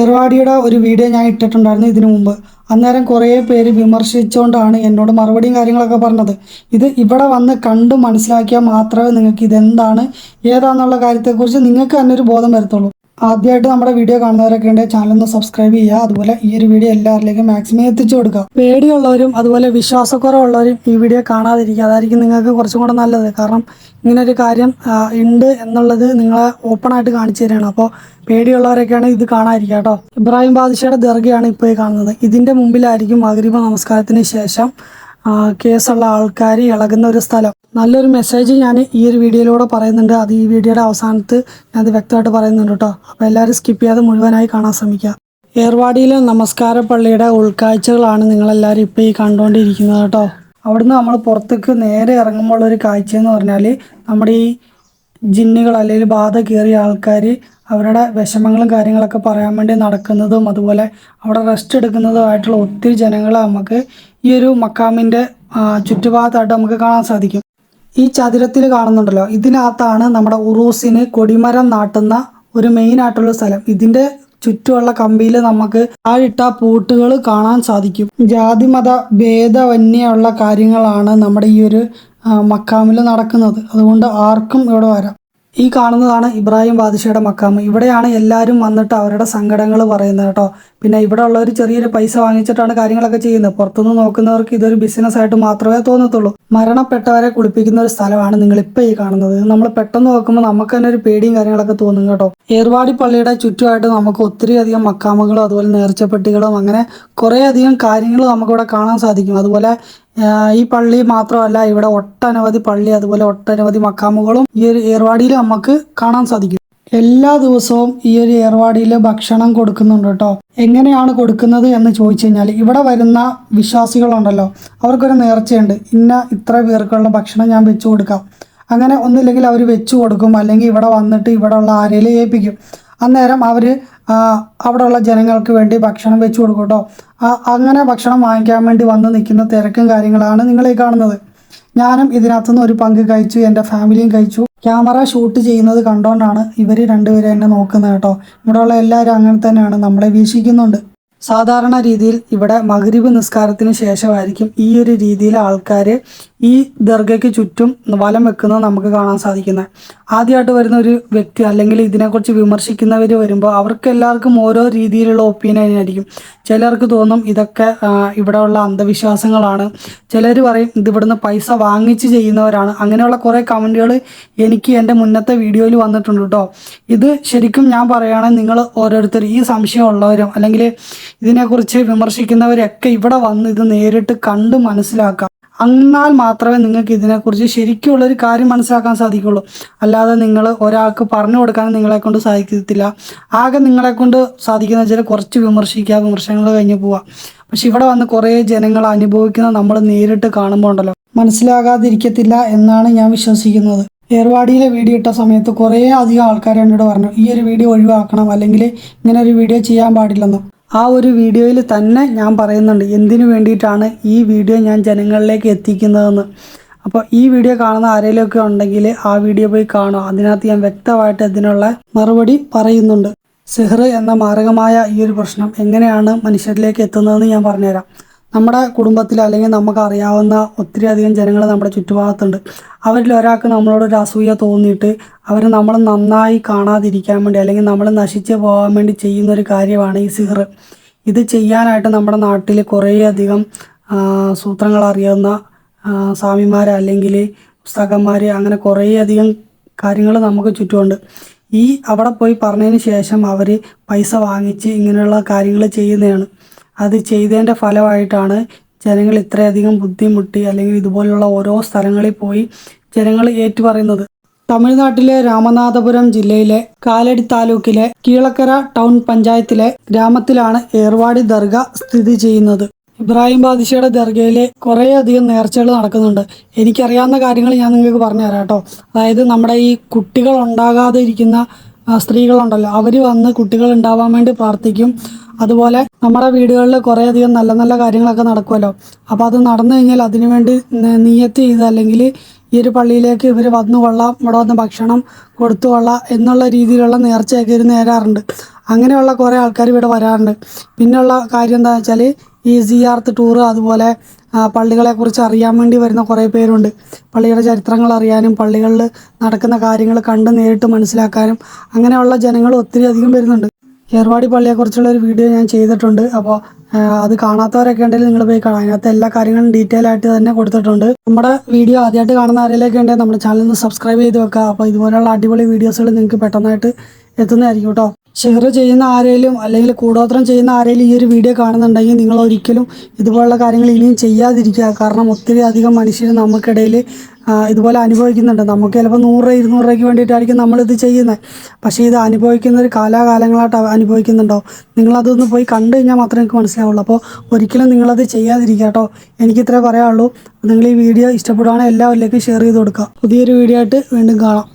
ഏർവാടിയുടെ ഒരു വീഡിയോ ഞാൻ ഇട്ടിട്ടുണ്ടായിരുന്നു ഇതിനു മുമ്പ്. അന്നേരം കുറേ പേര് വിമർശിച്ചുകൊണ്ടാണ് എന്നോട് മറുപടിയും കാര്യങ്ങളൊക്കെ പറഞ്ഞത്. ഇത് ഇവിടെ വന്ന് കണ്ടു മനസ്സിലാക്കിയാൽ മാത്രമേ നിങ്ങൾക്ക് ഇതെന്താണ് ഏതാണെന്നുള്ള കാര്യത്തെക്കുറിച്ച് നിങ്ങൾക്ക് തന്നെ ഒരു ബോധം വരത്തുള്ളൂ. ആദ്യമായിട്ട് നമ്മുടെ വീഡിയോ കാണുന്നവരൊക്കെ ചാനൽ ഒന്ന് സബ്സ്ക്രൈബ് ചെയ്യുക. അതുപോലെ ഈ ഒരു വീഡിയോ എല്ലാവരിലേക്കും മാക്സിമം എത്തിച്ചു കൊടുക്കുക. പേടിയുള്ളവരും അതുപോലെ വിശ്വാസക്കുറവുള്ളവരും ഈ വീഡിയോ കാണാതിരിക്കുക. അതായിരിക്കും നിങ്ങൾക്ക് കുറച്ചും കൂടെ നല്ലത്. കാരണം ഇങ്ങനൊരു കാര്യം ഉണ്ട് എന്നുള്ളത് നിങ്ങളെ ഓപ്പണായിട്ട് കാണിച്ചു തരികയാണ് അപ്പോൾ പേടിയുള്ളവരൊക്കെയാണ് ഇത് കാണാതിരിക്കുക കേട്ടോ. ഇബ്രാഹിം ബാദിഷയുടെ ദർഗയാണ് ഇപ്പോൾ കാണുന്നത്. ഇതിന്റെ മുമ്പിലായിരിക്കും മകരീബ നമസ്കാരത്തിന് ശേഷം കേസുള്ള ആൾക്കാർ ഇളകുന്ന ഒരു സ്ഥലം. നല്ലൊരു മെസ്സേജ് ഞാൻ ഈ ഒരു വീഡിയോയിലൂടെ പറയുന്നുണ്ട്. അത് ഈ വീഡിയോയുടെ അവസാനത്ത് ഞാനത് വ്യക്തമായിട്ട് പറയുന്നുണ്ട് കേട്ടോ അപ്പോൾ എല്ലാവരും സ്കിപ്പ് ചെയ്യാതെ മുഴുവനായി കാണാൻ ശ്രമിക്കുക ഏർവാടിയിലെ നമസ്കാര പള്ളിയുടെ ഉൾക്കാഴ്ചകളാണ് നിങ്ങളെല്ലാവരും ഇപ്പോൾ ഈ കണ്ടുകൊണ്ടിരിക്കുന്നത് കേട്ടോ അവിടുന്ന് നമ്മൾ പുറത്തേക്ക് നേരെ ഇറങ്ങുമ്പോൾ ഒരു കാഴ്ചയെന്ന് പറഞ്ഞാൽ നമ്മുടെ ഈ ജിന്നുകൾ അല്ലെങ്കിൽ ബാധ കയറിയ ആൾക്കാർ അവരുടെ വിഷമങ്ങളും കാര്യങ്ങളൊക്കെ പറയാൻ വേണ്ടി നടക്കുന്നതും അതുപോലെ അവിടെ റെസ്റ്റ് എടുക്കുന്നതുമായിട്ടുള്ള ഒത്തിരി ജനങ്ങളെ നമുക്ക് ഈ ഒരു മക്കാമിന്റെ ചുറ്റുഭാഗത്തായിട്ട് നമുക്ക് കാണാൻ സാധിക്കും. ഈ ചതുരത്തിൽ കാണുന്നുണ്ടല്ലോ. ഇതിനകത്താണ് നമ്മുടെ ഉറൂസിന് കൊടിമരം നാട്ടുന്ന ഒരു മെയിൻ ആയിട്ടുള്ള സ്ഥലം. ഇതിന്റെ ചുറ്റുമുള്ള കമ്പിയിൽ നമുക്ക് താഴിട്ട പൂട്ടുകൾ കാണാൻ സാധിക്കും. ജാതിമത ഭേദവന്യുള്ള കാര്യങ്ങളാണ് നമ്മുടെ ഈ ഒരു മക്കാമിൽ നടക്കുന്നത്. അതുകൊണ്ട് ആർക്കും ഇവിടെ വരാം. ഈ കാണുന്നതാണ് ഇബ്രാഹിം ബാദിഷയുടെ മക്കാമ് ഇവിടെയാണ് എല്ലാവരും വന്നിട്ട് അവരുടെ സങ്കടങ്ങൾ പറയുന്നത് കേട്ടോ. പിന്നെ ഇവിടെ ഉള്ളവർ ചെറിയൊരു പൈസ വാങ്ങിച്ചിട്ടാണ് കാര്യങ്ങളൊക്കെ ചെയ്യുന്നത്. പുറത്തുനിന്ന് നോക്കുന്നവർക്ക് ഇതൊരു ബിസിനസ് ആയിട്ട് മാത്രമേ തോന്നത്തുള്ളൂ. മരണപ്പെട്ടവരെ കുളിപ്പിക്കുന്ന ഒരു സ്ഥലമാണ് നിങ്ങൾ ഇപ്പോൾ ഈ കാണുന്നത്. നമ്മൾ പെട്ടെന്ന് നോക്കുമ്പോൾ നമുക്ക് തന്നെ ഒരു പേടിയും കാര്യങ്ങളൊക്കെ തോന്നും കേട്ടോ. ഏർവാടി പള്ളിയുടെ ചുറ്റുമായിട്ട് നമുക്ക് ഒത്തിരി അധികം മക്കാമുകളും അതുപോലെ നേർച്ചപ്പെട്ടികളും അങ്ങനെ കുറേ അധികം കാര്യങ്ങൾ നമുക്കിവിടെ കാണാൻ സാധിക്കും. അതുപോലെ ഈ പള്ളി മാത്രമല്ല ഇവിടെ ഒട്ടനവധി പള്ളി അതുപോലെ ഒട്ടനവധി മക്കാമുകളും ഈ ഒരു ഏർവാടിയിൽ നമുക്ക് കാണാൻ സാധിക്കും. എല്ലാ ദിവസവും ഈ ഒരു ഏർവാടിയിൽ ഭക്ഷണം കൊടുക്കുന്നുണ്ട് കേട്ടോ. എങ്ങനെയാണ് കൊടുക്കുന്നത് എന്ന് ചോദിച്ചു കഴിഞ്ഞാൽ ഇവിടെ വരുന്ന വിശ്വാസികളുണ്ടല്ലോ അവർക്കൊരു നേർച്ചയുണ്ട്. ഇന്ന ഇത്ര പേർക്കുള്ള ഭക്ഷണം ഞാൻ വെച്ചു കൊടുക്കാം. അങ്ങനെ ഒന്നില്ലെങ്കിൽ അവർ വെച്ചു കൊടുക്കും അല്ലെങ്കിൽ ഇവിടെ വന്നിട്ട് ഇവിടെ ഉള്ള ആരെയും ഏൽപ്പിക്കും. അന്നേരം അവർ അവിടെയുള്ള ജനങ്ങൾക്ക് വേണ്ടി ഭക്ഷണം വെച്ചു കൊടുക്കട്ടോ കേട്ടോ അങ്ങനെ ഭക്ഷണം വാങ്ങിക്കാൻ വേണ്ടി വന്ന് നിൽക്കുന്ന തിരക്കും കാര്യങ്ങളാണ് നിങ്ങൾ ഈ കാണുന്നത്. ഞാനും ഇതിനകത്തുനിന്ന് ഒരു പങ്ക് കഴിച്ചു എന്റെ ഫാമിലിയും കഴിച്ചു. ക്യാമറ ഷൂട്ട് ചെയ്യുന്നത് കണ്ടുകൊണ്ടാണ് ഇവർ രണ്ടുപേരും എന്നെ നോക്കുന്നത് കേട്ടോ ഇവിടെയുള്ള എല്ലാവരും അങ്ങനെ തന്നെയാണ് നമ്മളെ വീക്ഷിക്കുന്നുണ്ട്. സാധാരണ രീതിയിൽ ഇവിടെ മഗ്രിബ് നിസ്കാരത്തിന് ശേഷമായിരിക്കും ഈ ഒരു രീതിയിൽ ആൾക്കാർ ഈ ദർഗയ്ക്ക് ചുറ്റും വലം വെക്കുന്നത് നമുക്ക് കാണാൻ സാധിക്കുന്നത്. ആദ്യമായിട്ട് വരുന്ന ഒരു വ്യക്തി അല്ലെങ്കിൽ ഇതിനെക്കുറിച്ച് വിമർശിക്കുന്നവർ വരുമ്പോൾ അവർക്ക് എല്ലാവർക്കും ഓരോ രീതിയിലുള്ള ഒപ്പീനിയൻ ആയിരിക്കും ചിലർക്ക് തോന്നും ഇതൊക്കെ ഇവിടെയുള്ള അന്ധവിശ്വാസങ്ങളാണ്. ചിലർ പറയും ഇത് ഇവിടുന്ന് പൈസ വാങ്ങിച്ച് ചെയ്യുന്നവരാണ്. അങ്ങനെയുള്ള കുറേ കമന്റുകൾ എനിക്ക് എന്റെ മുന്നത്തെ വീഡിയോയിൽ വന്നിട്ടുണ്ട് കേട്ടോ ഇത് ശരിക്കും ഞാൻ പറയുകയാണെങ്കിൽ നിങ്ങൾ ഓരോരുത്തർ ഈ സംശയമുള്ളവരും അല്ലെങ്കിൽ ഇതിനെക്കുറിച്ച് വിമർശിക്കുന്നവരൊക്കെ ഇവിടെ വന്ന് ഇത് നേരിട്ട് കണ്ട് മനസ്സിലാക്കാം. എന്നാൽ മാത്രമേ നിങ്ങൾക്ക് ഇതിനെക്കുറിച്ച് ശരിക്കുള്ള ഒരു കാര്യം മനസ്സിലാക്കാൻ സാധിക്കുള്ളൂ. അല്ലാതെ നിങ്ങൾ ഒരാൾക്ക് പറഞ്ഞു കൊടുക്കാൻ നിങ്ങളെ കൊണ്ട് സാധിക്കത്തില്ല. ആകെ നിങ്ങളെ കൊണ്ട് സാധിക്കുന്ന വെച്ചാൽ കുറച്ച് വിമർശിക്കുക വിമർശനങ്ങൾ കഴിഞ്ഞ് പോവാം പക്ഷെ ഇവിടെ വന്ന് കുറേ ജനങ്ങൾ അനുഭവിക്കുന്ന നമ്മൾ നേരിട്ട് കാണുമ്പോൾ ഉണ്ടല്ലോ. മനസ്സിലാകാതിരിക്കത്തില്ല എന്നാണ് ഞാൻ വിശ്വസിക്കുന്നത്. ഏർവാടിയിലെ വീഡിയോ ഇട്ട സമയത്ത് കുറേ അധികം ആൾക്കാർ എന്നോട് പറഞ്ഞു ഈ ഒരു വീഡിയോ ഒഴിവാക്കണം അല്ലെങ്കിൽ ഇങ്ങനെ ഒരു വീഡിയോ ചെയ്യാൻ പാടില്ലെന്ന്. ആ ഒരു വീഡിയോയിൽ തന്നെ ഞാൻ പറയുന്നുണ്ട് എന്തിനു വേണ്ടിയിട്ടാണ് ഈ വീഡിയോ ഞാൻ ജനങ്ങളിലേക്ക് എത്തിക്കുന്നതെന്ന്. അപ്പോൾ ഈ വീഡിയോ കാണുന്ന ആരെങ്കിലുമൊക്കെ ഉണ്ടെങ്കിൽ ആ വീഡിയോ പോയി കാണുക. അതിനകത്ത് ഞാൻ വ്യക്തമായിട്ട് ഇതിനുള്ള മറുപടി പറയുന്നുണ്ട്. സിഹർ എന്ന മാരകമായ ഈ ഒരു പ്രശ്നം എങ്ങനെയാണ് മനുഷ്യരിലേക്ക് എത്തുന്നതെന്ന് ഞാൻ പറഞ്ഞുതരാം. നമ്മുടെ കുടുംബത്തിൽ അല്ലെങ്കിൽ നമുക്ക് അറിയാവുന്ന ഒത്തിരി അധികം ജനങ്ങൾ നമ്മുടെ ചുറ്റുഭാഗത്തുണ്ട്. അവരിൽ ഒരാൾക്ക് നമ്മളോട് ഒരു അസൂയ തോന്നിയിട്ട് അവർ നമ്മൾ നന്നായി കാണാതിരിക്കാൻ വേണ്ടി അല്ലെങ്കിൽ നമ്മൾ നശിച്ച് പോകാൻ വേണ്ടി ചെയ്യുന്ന ഒരു കാര്യമാണ് ഈ സിഹർ. ഇത് ചെയ്യാനായിട്ട് നമ്മുടെ നാട്ടിൽ കുറേയധികം സൂത്രങ്ങൾ അറിയാവുന്ന സ്വാമിമാർ അല്ലെങ്കിൽ പുസ്തകന്മാർ അങ്ങനെ കുറേയധികം കാര്യങ്ങൾ നമുക്ക് ചുറ്റുമുണ്ട്. ഈ അവിടെ പോയി പറഞ്ഞതിന് ശേഷം അവർ പൈസ വാങ്ങിച്ച് ഇങ്ങനെയുള്ള കാര്യങ്ങൾ ചെയ്യുന്നതാണ്. അത് ചെയ്തതിന്റെ ഫലമായിട്ടാണ് ജനങ്ങൾ ഇത്രയധികം ബുദ്ധിമുട്ടി അല്ലെങ്കിൽ ഇതുപോലുള്ള ഓരോ സ്ഥലങ്ങളിൽ പോയി ജനങ്ങൾ ഏറ്റുപറയുന്നത്. തമിഴ്നാട്ടിലെ രാമനാഥപുരം ജില്ലയിലെ കാലടി താലൂക്കിലെ കീളക്കര ടൗൺ പഞ്ചായത്തിലെ ഗ്രാമത്തിലാണ് ഏർവാടി ദർഗ സ്ഥിതി ചെയ്യുന്നത്. ഇബ്രാഹിം ബാദിഷയുടെ ദർഗയിൽ കുറേയധികം നേർച്ചകൾ നടക്കുന്നുണ്ട്. എനിക്കറിയാവുന്ന കാര്യങ്ങൾ ഞാൻ നിങ്ങൾക്ക് പറഞ്ഞു തരാം കേട്ടോ. അതായത് നമ്മുടെ ഈ കുട്ടികൾ ഉണ്ടാകാതെ ഇരിക്കുന്ന സ്ത്രീകളുണ്ടല്ലോ. അവർ വന്ന് കുട്ടികൾ ഉണ്ടാവാൻ വേണ്ടി പ്രാർത്ഥിക്കും. അതുപോലെ നമ്മുടെ വീടുകളിൽ കുറേയധികം നല്ല നല്ല കാര്യങ്ങളൊക്കെ നടക്കുമല്ലോ അപ്പോൾ അത് നടന്നു കഴിഞ്ഞാൽ അതിനുവേണ്ടി വേണ്ടി നിയത്ത് ചെയ്ത് അല്ലെങ്കിൽ ഈ ഒരു പള്ളിയിലേക്ക് ഇവർ വന്നു കൊള്ളാം ഇവിടെ വന്ന് ഭക്ഷണം കൊടുത്തു കൊള്ളാം എന്നുള്ള രീതിയിലുള്ള നേർച്ചയൊക്കെ ഇവർ നേരാറുണ്ട്. അങ്ങനെയുള്ള കുറേ ആൾക്കാർ ഇവിടെ വരാറുണ്ട്. പിന്നെയുള്ള കാര്യം എന്താണെന്ന് വെച്ചാൽ ഈ സിയാർത്ത് ടൂറ് അതുപോലെ പള്ളികളെ പള്ളികളെക്കുറിച്ച് അറിയാൻ വേണ്ടി വരുന്ന കുറേ പേരുണ്ട്. പള്ളിയുടെ ചരിത്രങ്ങൾ അറിയാനും പള്ളികളിൽ നടക്കുന്ന കാര്യങ്ങൾ കണ്ട് നേരിട്ട് മനസ്സിലാക്കാനും അങ്ങനെയുള്ള ജനങ്ങൾ ഒത്തിരി അധികം വരുന്നുണ്ട്. ഏർവാടി പള്ളിയെക്കുറിച്ചുള്ള ഒരു വീഡിയോ ഞാൻ ചെയ്തിട്ടുണ്ട്. അപ്പോൾ അത് കാണാത്തവരൊക്കെ ഉണ്ടെങ്കിൽ നിങ്ങൾ പോയി കാണാം അതിനകത്ത് എല്ലാ കാര്യങ്ങളും ഡീറ്റെയിൽ ആയിട്ട് തന്നെ കൊടുത്തിട്ടുണ്ട്. നമ്മുടെ വീഡിയോ ആദ്യമായിട്ട് കാണുന്ന ആരെങ്കിലൊക്കെ ഉണ്ടെങ്കിൽ നമ്മുടെ ചാനൽ ഒന്ന് സബ്സ്ക്രൈബ് ചെയ്ത് വെക്കുക. അപ്പോൾ ഇതുപോലെയുള്ള അടിപൊളി വീഡിയോസുകൾ നിങ്ങൾക്ക് പെട്ടെന്നായിട്ട് എത്തുന്നതായിരിക്കും കേട്ടോ ഷെയർ ചെയ്യുന്ന ആരെങ്കിലും അല്ലെങ്കിൽ കൂടോത്രം ചെയ്യുന്ന ആരെങ്കിലും ഈ ഒരു വീഡിയോ കാണുന്നുണ്ടെങ്കിൽ നിങ്ങൾ ഒരിക്കലും ഇതുപോലുള്ള കാര്യങ്ങൾ ഇനിയും ചെയ്യാതിരിക്കുക. കാരണം ഒത്തിരി അധികം മനുഷ്യർ നമുക്കിടയിൽ ഇതുപോലെ അനുഭവിക്കുന്നുണ്ട്. നമുക്ക് ചിലപ്പോൾ നൂറ് ഇരുന്നൂറ് രൂപയ്ക്ക് വേണ്ടിയിട്ടായിരിക്കും നമ്മളിത് ചെയ്യുന്നത്. പക്ഷേ ഇത് അനുഭവിക്കുന്നവർ കാലാകാലങ്ങളായിട്ട് അനുഭവിക്കുന്നുണ്ടോ? നിങ്ങളതൊന്ന് പോയി കണ്ടു കഴിഞ്ഞാൽ മാത്രമേ എനിക്ക് മനസ്സിലാവുള്ളൂ. അപ്പോൾ ഒരിക്കലും നിങ്ങളത് ചെയ്യാതിരിക്കുക കേട്ടോ. എനിക്കിത്രേ പറയാനുള്ളൂ. നിങ്ങൾ ഈ വീഡിയോ ഇഷ്ടപ്പെടുകയാണെങ്കിൽ എല്ലാവരിലേക്കും ഷെയർ ചെയ്ത് കൊടുക്കുക. പുതിയൊരു വീഡിയോ ആയിട്ട് വീണ്ടും കാണാം.